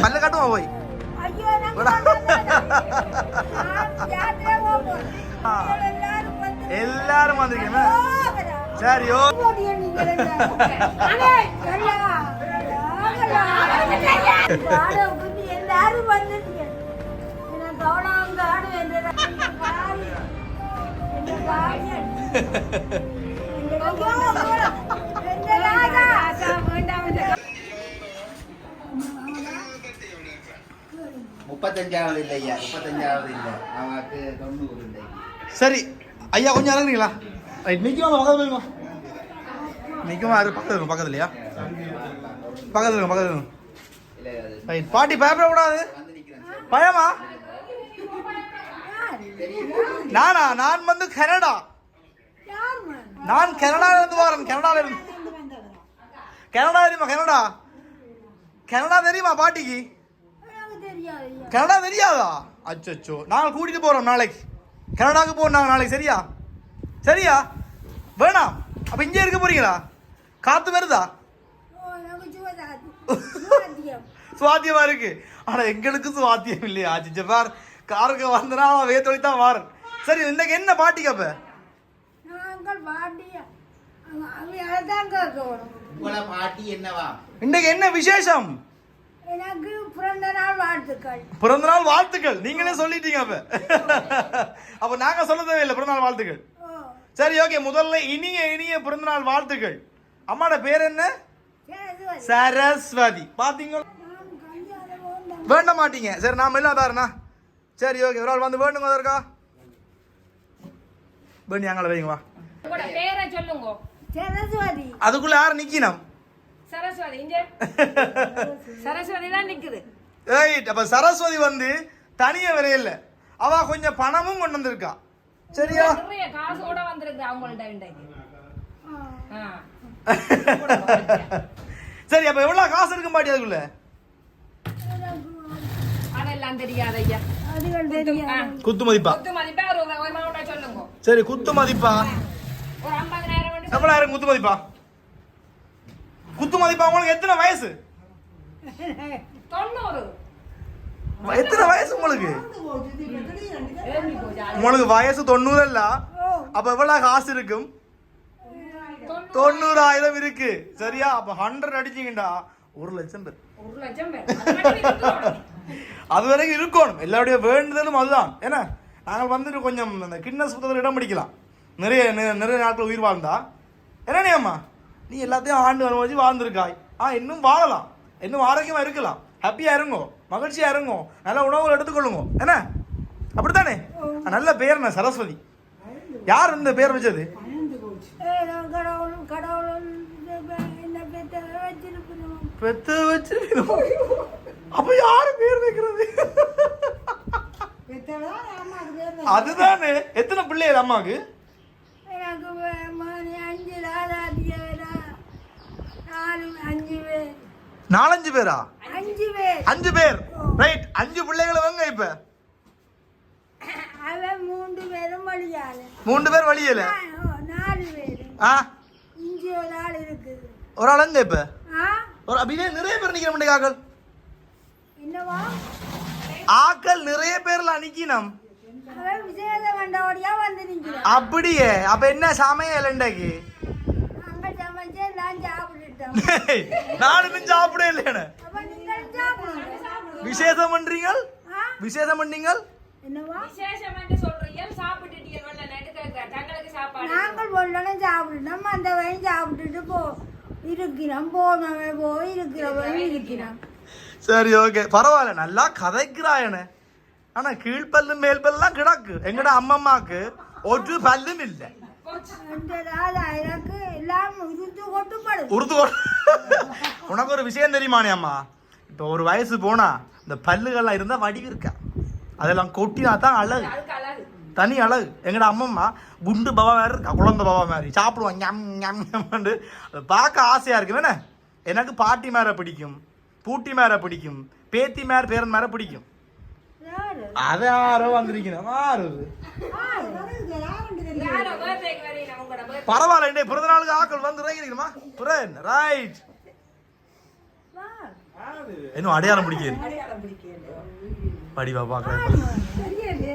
பல்ல காட்டுமா போய் ஐயோ நான் எல்லாரும் வந்து வந்திருக்கீங்க சரி எல்லாரும். முப்பத்தஞ்சாவது இல்லை ஐயா முப்பத்தஞ்சாவது இல்லை அவனுக்கு தொண்ணூறு இல்லை சரி ஐயா கொஞ்சம் இறங்குறீங்களா ரைட் நிற்கும் பக்கத்துல போயிருங்க நிற்கும் பக்கத்துல இருக்கும் பக்கத்துலையா? பக்கத்துல இருக்கும் பக்கத்துல இருக்கும் இல்லை அது ரைட் பாட்டி பயப்படக்கூடாது. பயமா? நானா? நான் வந்து கனடா? நான் கனடால இருந்து வரேன். கனடால இருந்து. கனடா தெரியுமா? கனடா. கனடா தெரியுமா பாட்டிக்கு. கனடா தெரியாதா? அச்சோ நாங்கள் கூட்டிட்டு போறோம் நாளைக்கு. கனடாக்கு போறோம் நாங்கள் நாளைக்கு. சரியா? சரியா? வேணாம் அப்ப இங்கே இருக்க போறீங்களா? காத்து வருதா. சுவாத்தியம். இருக்கு. ஆனா எங்களுக்கு சுவாத்தியம் இல்லையா? சிச்ச பார் காருக்கு வந்தனா அவன் வேத்தொழி தான் வாரன். சரி இன்னைக்கு என்ன கேட்கணும் உங்களை பாட்டி என்னவா? இன்னைக்கு என்ன விசேஷம்? எனக்கு பிறந்த நாள் வாழ்த்துக்கள். பிறந்த நாள் வாழ்த்துக்கள். நீங்களே சொல்லிட்டீங்க அப்ப. அப்ப நாங்க சொல்ல தேவையில்லை பிறந்த நாள் வாழ்த்துக்கள். சரி ஓகே முதல்ல இனிய இனிய பிறந்த நாள் வாழ்த்துக்கள். அம்மாட பேர் என்ன? சரி சரி சரஸ்வதி. பாத்தீங்களா நான். வேண்ட மாட்டீங்க. சரி நாம எல்லாம் தாருண்ணா சரி ஓகே ஒரு ஆள் வந்து வேண்டுங்க அதற்கா வேண்டி அங்கே வைங்க வா. உங்களோட பேரை சொல்லுங்க. சரஸ்வதி. அதுக்குள்ள யார் நிக்கணும்? சரஸ்வதி இங்க? சரஸ்வதி தான் நிக்குது. ரைட் அப்ப சரஸ்வதி வந்து தனியா வரையில அவ கொஞ்சம் பணமும் கொண்டு வந்திருக்கா. சரியா? நிறைய காசோட வந்திருக்கு அவங்கள்ட்ட இன்றைக்கு. ஆ. ஆ. சரி அப்ப எவ்வளவு காசு இருக்க மாட்டி அதுக்குள்ள? அதெல்லாம் தெரியாது ஐயா குத்து மதிப்பா? சரி குத்து மதிப்பா? எவ்வளவு குத்து மதிப்பா? குத்து மதிப்பா உங்களுக்கு எத்தனை வயசு? தொண்ணூறு. எத்தனை வயசு உங்களுக்கு? உங்களுக்கு வயசு தொண்ணூறு இல்ல அப்ப எவ்வளவு காசு இருக்கும்? தொண்ணூறு. தொண்ணூறாயிரம் இருக்கு. சரியா? அப்ப ஹண்ட்ரட் அடிச்சீங்கடா. ஒரு லட்சம் பேர். ஒரு லட்சம் பேர். அது வரைக்கும் இருக்கணும். எல்லாருடைய வேண்டுதலும் அதுதான். ஏன்னா நாங்கள் வந்துட்டு கொஞ்சம் இந்த கிட்னஸ் புத்தகத்தில் இடம் பிடிக்கலாம். நிறைய நிறைய நாட்கள் உயிர் வாழ்ந்தா. என்ன நீ அம்மா நீ எல்லாத்தையும் ஆண்டு அனுபவிச்சு வாழ்ந்திருக்காய். ஆ இன்னும் வாழலாம். இன்னும் ஆரோக்கியமா இருக்கலாம். ஹாப்பியா இருங்கோ. மகிழ்ச்சியா இருங்கோ. நல்ல உணவுகள் எடுத்துக்கொள்ளுங்க. என்ன? அப்படித்தானே? நல்ல பேர் என்ன? சரஸ்வதி. யார் இந்த பேர் வச்சது? வச்சிருக்கணும். பெத்த வச்சு அப்ப யாரு பேர் வைக்கிறது? அதுதானே. எத்தனை பிள்ளைகள் அம்மாவுக்கு? நாலஞ்சு பேரா? அஞ்சு பேர். அஞ்சு பேர். ரைட் அஞ்சு பிள்ளைகளை வாங்க இப்ப. மூன்று பேரும் வழியாள. மூணு பேர் வழியல? நாலு பேர். ஆ. இஞ்சி ஒரு ஆள் இருக்குது. ஒரு ஆள் எங்க இப்ப? ஒரு அப்படியே நிறைய பேர் நிக்கிற முடியும் ஆக்கள் நிறைய பேர்ல நிற்கிறான் அப்படியே. அப்ப என்ன சமையல் இன்றைக்கு அங்க சமைச்சு எல்லாம் சாப்பிட்டுட்டோம். நான் இன்னும் சாப்பிட இல்லையானு விசேஷம் பண்றீங்க விசேஷம் சாப்பாடு நாங்கள் பொண்ணனும் சாப்பிட்டுட்டோம் அந்த வயன் சாப்பிட்டுட்டு போ. இருக்கிறோம் போனவன் போய் இருக்கிறவன் இருக்கிறான். சரி ஓகே பரவாயில்ல நல்லா கதைக்கிறாயனே ஆனா கீழ்பல்லும் மேல் பல்லாம் கிடக்கு. எங்கட அம்மம்மாக்கு ஒரு பல்லும் இல்லை. உருது உனக்கு ஒரு விஷயம் தெரியுமானே அம்மா? இப்போ ஒரு வயசு போனா இந்த பல்லுகள்லாம் இருந்தா வடிவு இருக்கா? அதெல்லாம் கொட்டினா தான் அழகு. தனி அழகு. எங்கட அம்மம்மா குண்டு பவா மாதிரி இருக்கா? குழந்தை பவா மாதிரி. அதை பார்க்க ஆசையா இருக்கு. என்ன எனக்கு பாட்டி மேல பிடிக்கும். பூட்டி மேல பிடிக்கும். பேத்தி மேல பேரன் மேல பிடிக்கும். யாரு? அது யாரோ வந்திருக்கணும் க்கு பரவாயில்ல பிறந்த நாளுக்கு ஆக்கள் வந்து இறங்கிருக்கணுமா? Pooran right. இன்னும் அடையாளம் பிடிக்கல. படிவா பாக்குறேன் தெரியலையே.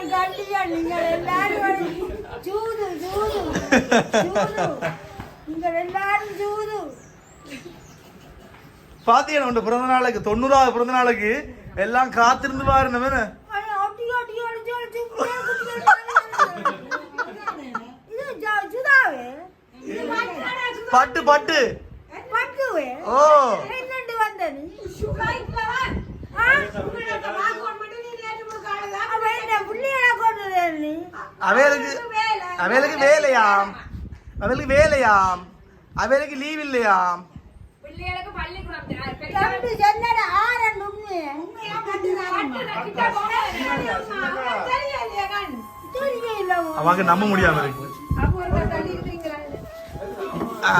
கல்யாண், நீங்கள் எல்லாரும். நீங்கள் எல்லாரும் உங்க பிறந்த நாளுக்கு தொண்ணூறாவது பிறந்த நாளுக்கு எல்லாம் காத்திருந்து பட்டாடா, பட்டு பட்டு. ஓ என்னண்டு வந்தது? ஆ? அப்ப என்ன புள்ளையடா கொண்டு வரல? அவைகளுக்கு அவைகளுக்கு வேலையாம். அவைகளுக்கு வேலையாம். அவைகளுக்கு லீவ் இல்லையாம். அவங்க நம்ப முடியாம இருக்கு.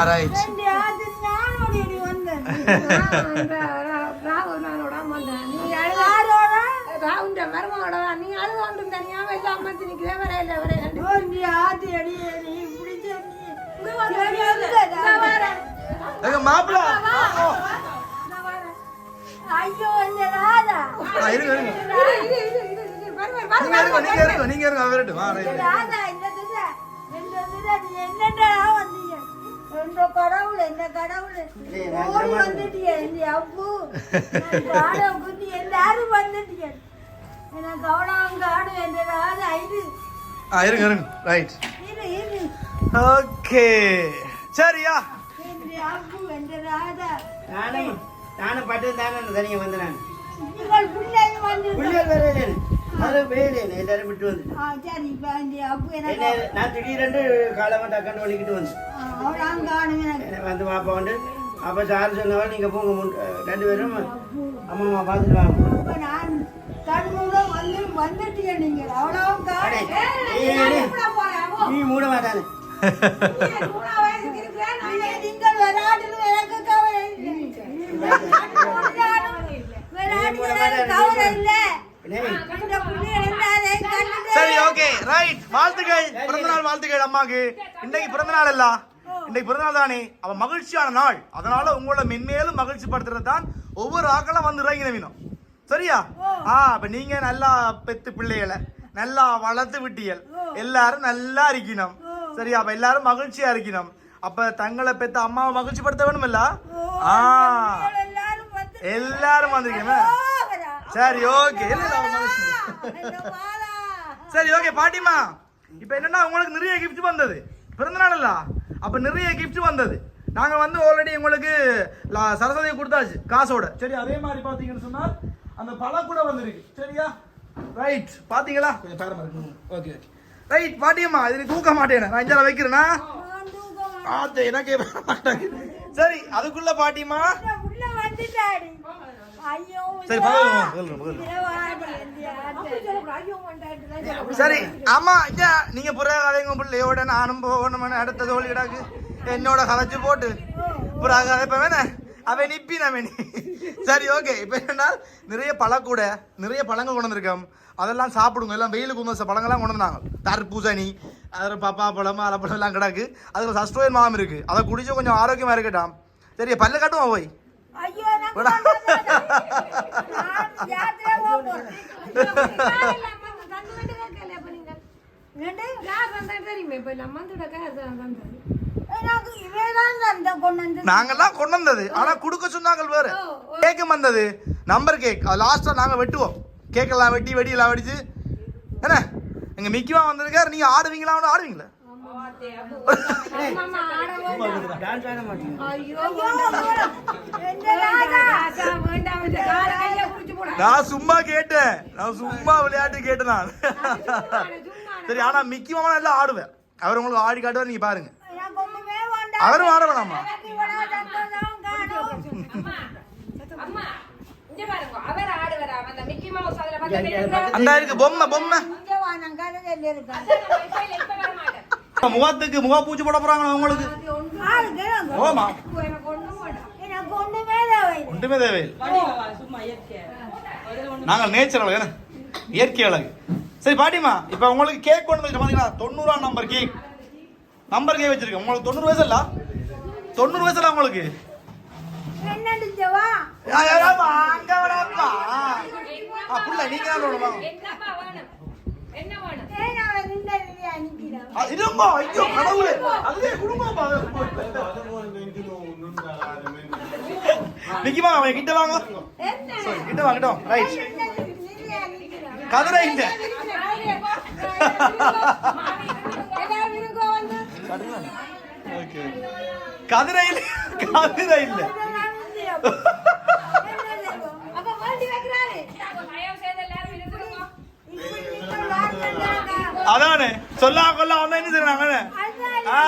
ரைட் ரெண்டு ஆத்து நானோடி அடி வந்தேன். ராகு நானோட வந்தேன் நீ யாரோட? ராவுண்ட மருமோட நீ அழுது கொண்டு தனியா வெளில அம்மத்து நிக்கிறே. வரையில வரையில ரெண்டு ஆத்து அடி நீ வந்ததா? எங்க மாப்பிள்ள ஐயோ இந்த ராதா இருங்க இருங்க. இது இது இது இது வருவார் நீங்க இருங்க நீங்க இருங்க நீங்க இருங்க அவர்கிட்ட வா இந்த ரைட் ராதா இந்த திசை, இந்த திசை, நீ என்னடா வந்தீங்க? என்ற கடவுள் என்ன கடவுள்? ஓடி வந்துட்டிய இந்த அப்பு காடம் குத்தி எல்லாரும் வந்துட்டிய. இருங்க இருங்க. ரைட் ஓகே சரியா? நானும் நானும் பட்டு தானே தனியாக வந்தேன் நான். வந்து பிள்ளைகள் வேலையில அது வேலையில எல்லாரும் விட்டு வந்து. நான் திடீரென்று காலமாக டக்குன்னு வலிக்கிட்டு வந்தேன் வந்து. பாப்பா வந்து அப்போ சார் சொன்னவள் நீங்கள் போங்க ரெண்டு பேரும் அம்மா அம்மா பார்த்துட்டு வாங்க. வந்து வந்துட்டீங்க நீ மூட நீங்கள் சரி ஓகே ரைட் வாழ்த்துக்கள். பிறந்த நாள் வாழ்த்துக்கள் அம்மாக்கு இன்னைக்கு பிறந்த நாள் இல்ல இன்னைக்கு பிறந்த நாள் தானே. அவ மகிழ்ச்சியான நாள். அதனால உங்களை மென்மேலும் மகிழ்ச்சி படுத்துறது தான் ஒவ்வொரு ஆக்களும் வந்து இறங்கின வேணும் சரியா? ஆ அப்ப நீங்க நல்லா பெத்து பிள்ளைகளை நல்லா வளர்த்து விட்டியல். எல்லாரும் நல்லா இருக்கணும். சரியா? அப்ப எல்லாரும் மகிழ்ச்சியா இருக்கணும். அப்ப தங்களை பெத்த அம்மாவை மகிழ்ச்சி படுத்த வேணுமில்ல ஆ. எல்லாரும் வந்து எல்லாரும் வந்திருக்கீங்க. சரி ஓகே. சரி ஓகே பாட்டிமா இப்போ என்னன்னா உங்களுக்கு நிறைய gift வந்தது. பிறந்த நாள் இல்ல. அப்ப நிறைய gift வந்தது. நாங்க வந்து ஆல்ரெடி உங்களுக்கு சரஸ்வதி கொடுத்தாச்சு காசோட. சரி அதே மாதிரி பாத்தீங்கன்னு சொன்னால் அந்த பழம் கூட வந்திருக்கு. சரியா? ரைட் பாத்தீங்களா? கொஞ்சம் பாருங்க ஓகே ரைட் பாட்டியம்மா இது நீ தூக்க மாட்டேன் நான் இஞ்சால வைக்கிறேனா. ஆத்து எனக்கே மாட்டாங்க சரி அதுக்குள்ள பாட்டியம்மா. ஐயோ சரி. சரி ஆமா இங்க நீங்க புற கதைங்க பிள்ளையோட நானும் போகணும் அடுத்த தோழிடாக்கு என்னோட கதைச்சு போட்டு. புற கதை இப்ப வேணா அவன் நிப்பி நம்ம நீ சரி ஓகே இப்ப என்னன்னா நிறைய பழக்கூட நிறைய பழங்கள் கொண்டு வந்திருக்கோம். அதெல்லாம் சாப்பிடுங்க. எல்லாம் வெயிலுக்கு உமச பழங்கள்லாம் கொண்டு வந்தாங்க. தர்பூசணி அதில் பப்பா பழம் அலப்பழம் எல்லாம் கிடக்கு. அதுல சஸ்டோயன் மாம் இருக்கு. அதை குடிச்சு கொஞ்சம் ஆரோக்கியமா இருக்கட்டும். சரி பல்லு கட்டுவோம் போய்? தெரியுமே நாங்கெல்லாம் கொண்டு வந்தது. ஆனா குடுக்க சொன்னாங்க வேற. கேக்கு வந்தது. நம்பர் கேக் லாஸ்டா நாங்க வெட்டுவோம். கேக்கெல்லாம் வெட்டி வெடி எல்லாம் வெடிச்சு. என்ன? எங்க மிக்கிவா வந்திருக்காரு. நீங்க ஆடுவீங்களா? ஆடுவீங்களா? நான் சும்மா கேட்டேன். நான் சும்மா விளையாட்டு கேட்டேன் நான். சரி ஆனா மிக்கி மாமா நல்லா ஆடுவேன். அவர் உங்களுக்கு ஆடி காட்டுவார் நீங்க பாருங்க. அலரும் அவரும் ஆட வேணாமா அந்த இருக்கு பொம்மை. பொம்மை முகத்துக்கு முக பூச்சி போட போறாங்க உங்களுக்கு? ஓமா ஒன்றுமே தேவையில்லை. நாங்கள் நேச்சுரல் என்ன? இயற்கை அழகு. சரி பாட்டிமா இப்போ உங்களுக்கு கேக் கொண்டு வந்து பார்த்தீங்களா தொண்ணூறாம் நம்பர் கேக் நம்பர் கே வச்சிருக்கேன். உங்களுக்கு தொண்ணூறு வயசு இல்ல தொண்ணூறு வயசு இல்ல உங்களுக்கு? யா, புள்ள, நீங்க இரும்பா, ஐயோ, கடவுளே. அதுவே குடும்பம்ப்பா. நிக்கிமா, அவன் கிட்ட வாங்க. கிட்ட வாங்க ரைட் கதரை இந்த ஓகே கதிரை இல்ல கதிரை இல்ல அதானே? சொல்லா கொல்லா வந்தா என்ன செய்றாங்க? ஆ.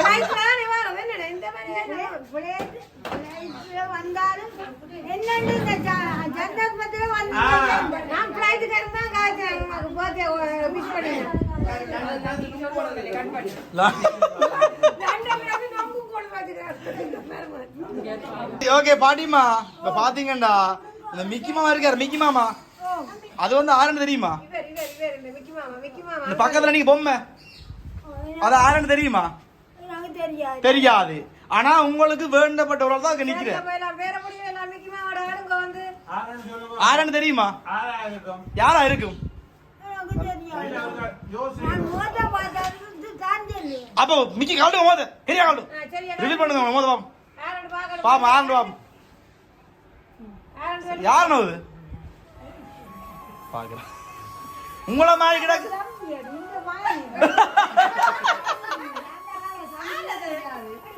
லைஃப்ல வரும் என்னடா இந்த மாதிரி வந்தாலும் இந்த வந்து நான் போத்தே ஓகே பாட்டிமா இப்ப பாத்தீங்கடா இந்த மிக்கி மாமா இருக்காரு மிக்கி மாமா. அது வந்து ஆரண்டு தெரியுமா? இந்த பக்கத்துல நீங்க பொம்மை. அது ஆரண்டு தெரியுமா? தெரியாது. ஆனா உங்களுக்கு வேண்டப்பட்டவர்கள் தான் அங்க நிக்கிற எல்லாம் வேற முடியும். எல்லாம் மிக்கி மாமாவோட ஆளுங்க வந்து. ஆரண்டு தெரியுமா? யாரா இருக்கும்? அப்போ மிக்கி காட்டு மோத. பெரிய காட்டு ஆ, சரி ரிவீல் பண்ணுங்க மோத பாப்போம் பார்க்கணும். பாப்போம் ஆரண்டு பாப்போம். யாருன்னு அது? பாக்குறேன் உங்கள மாதிரி கிடக்கு.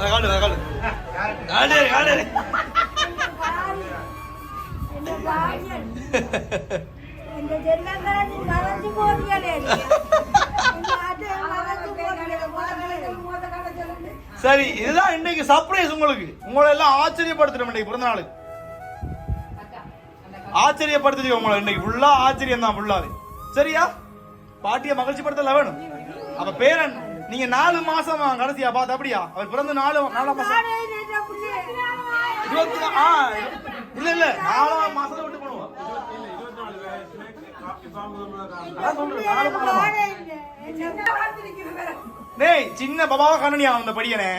காடு காடு காடு காடு சரி இதுதான் இன்னைக்கு சர்ப்ரைஸ் உங்களுக்கு. உங்களை எல்லாம் ஆச்சரியப்படுத்துறோம் இன்னைக்கு பிறந்த நாள். உங்களை இன்னைக்கு. ஃபுல்லா ஆச்சரியம் தான் ஃபுல்லாவே சரியா? பாட்டியை மகிழ்ச்சி படுத்தல வேணும். அப்ப பேரன் நீங்க நாலு மாசமா கடைசியா பார்த்து அப்படியா? அவர் பிறந்த நாலு நாலாம் மாசம். இருபத்தி ஆ இல்ல இல்ல. நாலாம் மாசத்துல விட்டு பண்ணுவோம் மாசமா. சின்ன பபாவா கண்ணனியா அந்த படியனே?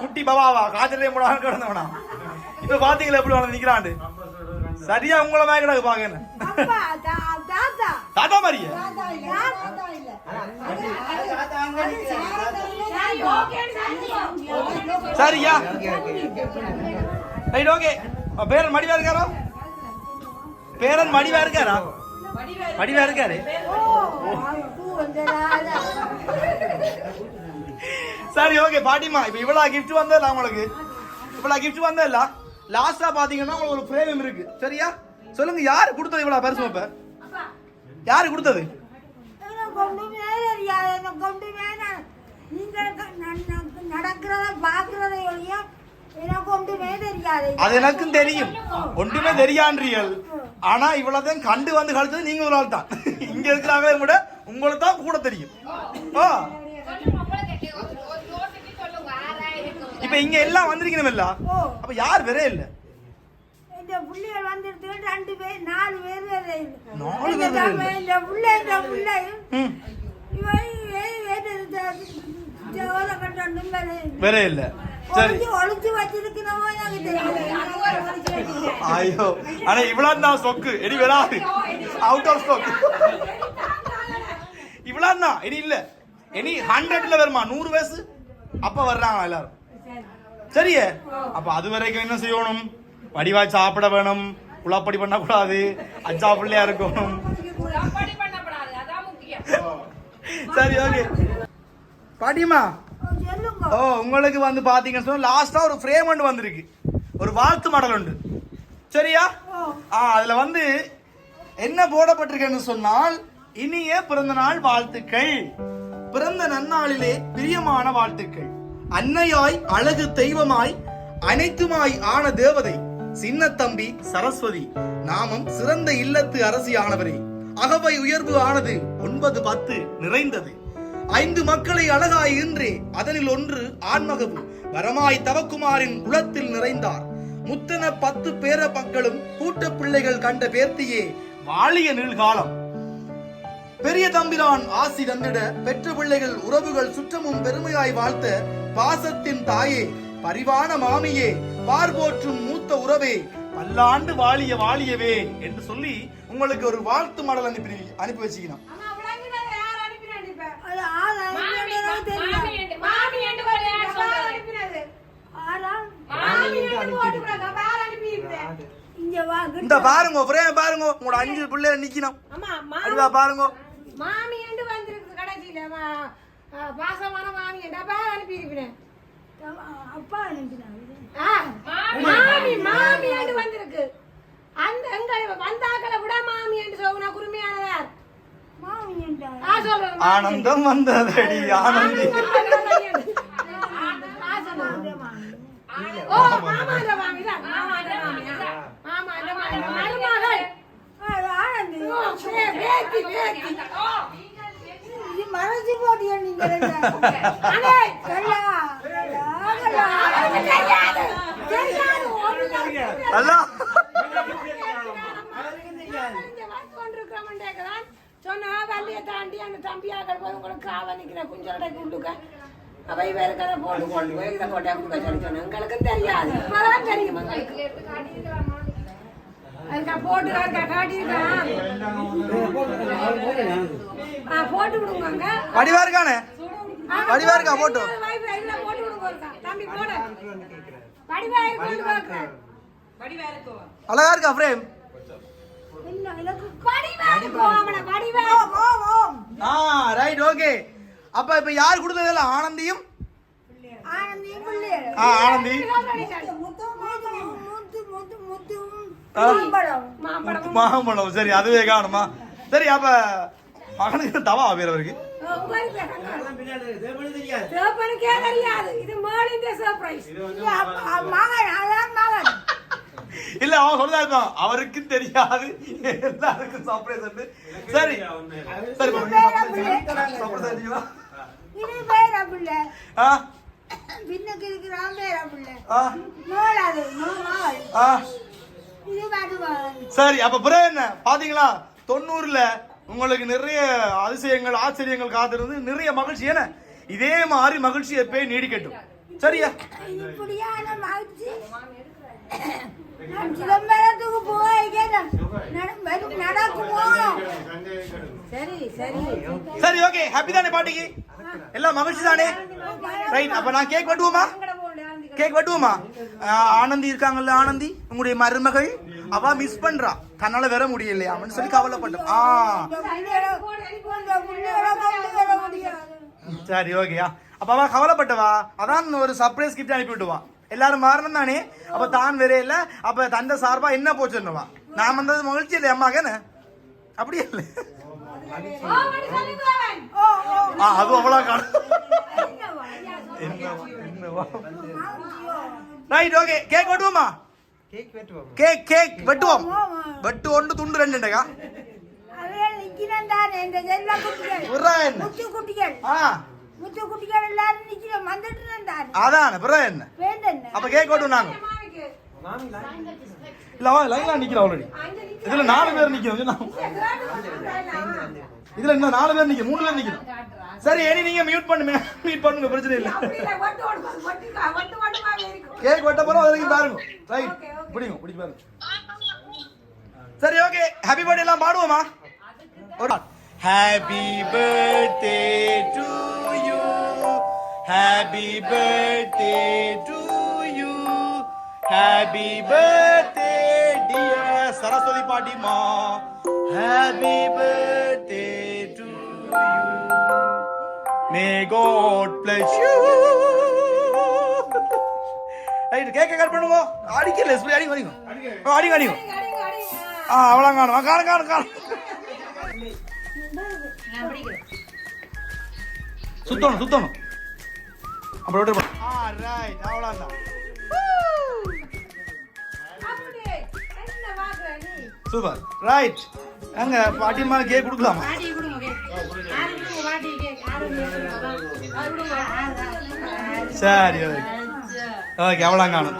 குட்டி பபாவா காய்ச்சலே போடாம கிடந்தவனா? இப்ப பாத்தீங்களா எப்படி வளர்ந்து நிக்கிறாண்டு? சரியா உங்கள மாதிரி கிடக்கு பாக்க அப்பா தா- தாத்தா மாதிரியே. சரியா? ஓகே. ரைட் ஓகே பேரன் மடிவா இருக்காரா? பேரன் மடிவா இருக்காரா? மடிவா இருக்காரு. சரி ஓகே பாட்டிமா இப்ப இவ்வளவு கிஃப்ட் வந்ததில்ல உங்களுக்கு? இவ்வளவு கிஃப்ட் வந்ததில்ல லாஸ்டா பாத்தீங்கன்னா உங்களுக்கு ஒரு பிரேமம் இருக்கு. சரியா? சொல்லுங்க யாரு கொடுத்தது இவ்வளவு பரிசு இப்ப? யாரு கொடுத்தது? நடக்கிறத பாக்குறத அது எனக்கும் தெரியும். ஒன்றுமே தெரியான்றீர்கள். ஆனா இவ்வளவுதான் கண்டு வந்து கழிச்சது நீங்க ஒரு ஆள் தான் இங்க இருக்கிறாங்க விட உங்களுக்கு தான் கூட தெரியும். இப்ப இங்க எல்லாம் வந்திருக்கணும் இல்ல? அப்ப யார் வரே இல்ல? இந்த புள்ளைகள் வந்துட்டு ரெண்டு பேர் நாலு பேர். நாலு பேர் இந்த புள்ளை இந்த புள்ளை ம், இவன் ஏ- ஏது இந்த ஜோல கட்டணும் வேற இல்லை. சரி. ஐயோ. ஆனா இவ்வளவு தான் சொக்கு. இனி வராது அவுட் ஆஃப் ஸ்டாக் இவ்வளவு தான் இனி இல்ல இனி ஹண்ட்ரட்ல வருமா? நூறு வயசு? அப்ப வர்றாங்க எல்லாரும். சரியே. அப்ப அது வரைக்கும் என்ன செய்யணும்? வடிவா சாப்பிட வேணும். குழப்படி பண்ணக்கூடாது. அச்சா பிள்ளையா முக்கியம். சரி ஓகே. சொல்லுங்க. ஓ உங்களுக்கு வந்து பாத்தீங்கன்னு சொன்னா லாஸ்டா ஒரு ஃப்ரேம் ஒன்று வந்திருக்கு. ஒரு வாழ்த்து மாடல் உண்டு. சரியா? ஆ. அதுல வந்து என்ன போடப்பட்டிருக்குன்னு சொன்னால் இனிய பிறந்த நாள் வாழ்த்துக்கள். பிறந்த நன்னாளிலே பிரியமான வாழ்த்துக்கள். அன்னையாய் அழகு தெய்வமாய் அனைத்துமாய் ஆன தேவதை. சின்ன தம்பி சரஸ்வதி. நாமம் சிறந்த இல்லத்து அரசியானவரே. அகவை உயர்வு ஆனது ஒன்பது பத்து நிறைந்தது. ஐந்து மக்களை அழகாய் ஈன்றே அதனில் ஒன்று ஆண்மகவு வரமாய் தவக்குமாரின் குலத்தில் நிறைந்தார். முத்தன பத்து பேர மக்களும் கூட்ட பிள்ளைகள் கண்ட பேர்த்தியே வாழிய நீள்காலம். பெரிய தம்பிரான் ஆசி தந்திட பெற்ற பிள்ளைகள் உறவுகள் சுற்றமும் பெருமையாய் வாழ்த்த பாசத்தின் தாயே பரிவான மாமியே பார்போற்றும் மூத்த உறவே பல்லாண்டு வாழிய வாழியவே என்று சொல்லி உங்களுக்கு ஒரு வாழ்த்து மடல் அனுப்பி அனுப்பி வச்சுக்கணும். இந்த பாருங்க ஃப்ரேம் பாருங்க உங்களோட அஞ்சு பிள்ளைகள் நிக்கணும். அடிவா பாருங்க. மாமி என்று வந்திருக்கு கடைசியில பாசமான மாமி அப்பா அனுப்பியிருக்கிறேன் அப்பா அனுப்பினாரு ஆ, மாமி. மாமி என்று வந்திருக்கு. அந்த எங்க வந்தாக்களை விட மாமி என்று சோகுனா குருமையானதார் ஆனந்தம் வந்ததடி ஆனந்தி. ஓ மாமான்ற மாமி தான். மாமான்ற மாமி ஆ. மாமான்ற மாமி மருமகள். அது ஆனந்தி. ஓ, பே- பேத்தி பேத்தி இது மறைச்சு போட்டியா நீங்க ரெண்டு? அண்ணே, கல்லா, கல்லா, கல்லா. கொண்டிருக்கிறவன்டேக்குதான் சொன்னா வள்ளியை தாண்டி அந்த தம்பியாக்கள் போய் உங்களுக்கு காவ நிக்கிற குஞ்சலடை குண்டுக்க அவை வேற கதை போட்டு கொண்டு போய் இதை கொண்டே கொடுக்க சொல்லி சொன்னேன் எங்களுக்கு தெரியாது இப்பதான் தெரியும் எங்களுக்கு அதுக்கா போட்டு இருக்கா காட்டியிருக்கான் போட்டு விடுங்க வடிவா இருக்கானே? வடிவா இருக்கா போட்டோ. அழகா இருக்கா. ஆ ரைட் ஓகே அப்ப இப்ப யார் கொடுத்ததில்ல ஆனந்தியும்? ஆனந்தியும் பிள்ளைகள். ஆ ஆனந்தி. மாம்பழம். சரி அதுவே காணுமா? சரி அப்ப மகனுக்கு தவா பேர் அவருக்கு. இல்ல அவன் சொல்றதா இருக்கான் அவருக்கும் தெரியாது. எல்லாருக்கும் சர்ப்ரைஸ் உண்டு. சரி. சரி பின்னுக்கு இருக்கிறான் பேர பிள்ளை. ஆ? நோளாது நோளாது ஆ? இது மதுமகன் சரி அப்ப பிறகு என்ன? பாத்தீங்களா? தொண்ணூறுல உங்களுக்கு நிறைய அதிசயங்கள் ஆச்சரியங்கள் காத்திருந்து நிறைய மகிழ்ச்சி. என்ன இதே மாதிரி மகிழ்ச்சி எப்பயும் நீடிக்கட்டும். சரியா? சிதம்பரத்துக்கு போய் சரி ஓகே ஹாப்பி தானே பாட்டிக்கு? எல்லாம் மகிழ்ச்சி தானே? ரைட் அப்ப நான் கேக் வெட்டுவோமா கேக் வெட்டுவோமா? ஆனந்தி இருக்காங்கல்ல ஆனந்தி? உங்களுடைய மருமகள். அவ மிஸ் பண்றா. தன்னால வர முடியலையா? அப்படின்னு சொல்லி கவலைப்பட்டோம். ஆ. சரி ஓகேயா. அப்ப அவ கவலைப்பட்டவா? அதான் ஒரு சர்ப்ரைஸ் கிஃப்ட் அனுப்பி விட்டுவா. எல்லாரும் மாறணும் தானே? அப்ப தான் வேற இல்ல. அப்ப தந்த சார்பா என்ன போச்சுன்னுவா நான் வந்தது மகிழ்ச்சி இல்லை அம்மாக்கன்னு அப்படியே இல்லை. அது அவ்வளோ ரைட் ஓகே கேக் வெட்டுவோமா கேக் வெட்டுவோம் கேக் கேக் வெட்டுவோம் வெட்டு ஒன்று துண்டு வந்துட்டு தானே அதான பிறகு என்ன அப்ப கேக் வெட்டு நாங்க இல்ல அவன் லைன்ல நிக்கிறோம் ஆல்ரெடி இதுல நாலு பேர் நிக்கணும் இதுல இன்னும் நாலு பேர் நிக்கிறோம் மூணு பேர் நிக்கணும். சரி ஏனி நீங்க மியூட் பண்ணுங்க மியூட் பண்ணுங்க பிரச்சனை இல்ல. கேக் வெட்ட போறோம் அதுக்கு பாருங்க. ரைட் பிடிங்க பிடிச்சு பாருங்க. சரி ஓகே ஹாப்பி பர்த்டே எல்லாம் பாடுவோமா? ஒரு happy birthday to you happy birthday to you happy birthday Saraswathi பாட்டிமா happy birthday to you may god bless you. Right கேக்க கட் பண்ணுவோம். அடிக்கல ஸ்ப்ரே அடி வரீங்க அடி அடிங்க ஆ அவ்வளோ காணும். காணும் காணும் காணும். சுத்தணும் சுத்தணும். அப்புறம் விட்டு போ. ஆ ரைட் அவ்வளோதான் சூப்பர் ரைட் அங்க பாட்டியம்மா கேக் கொடுக்கலாமா? சரி ஓகே ஓகே அவ்வளோ காணும்.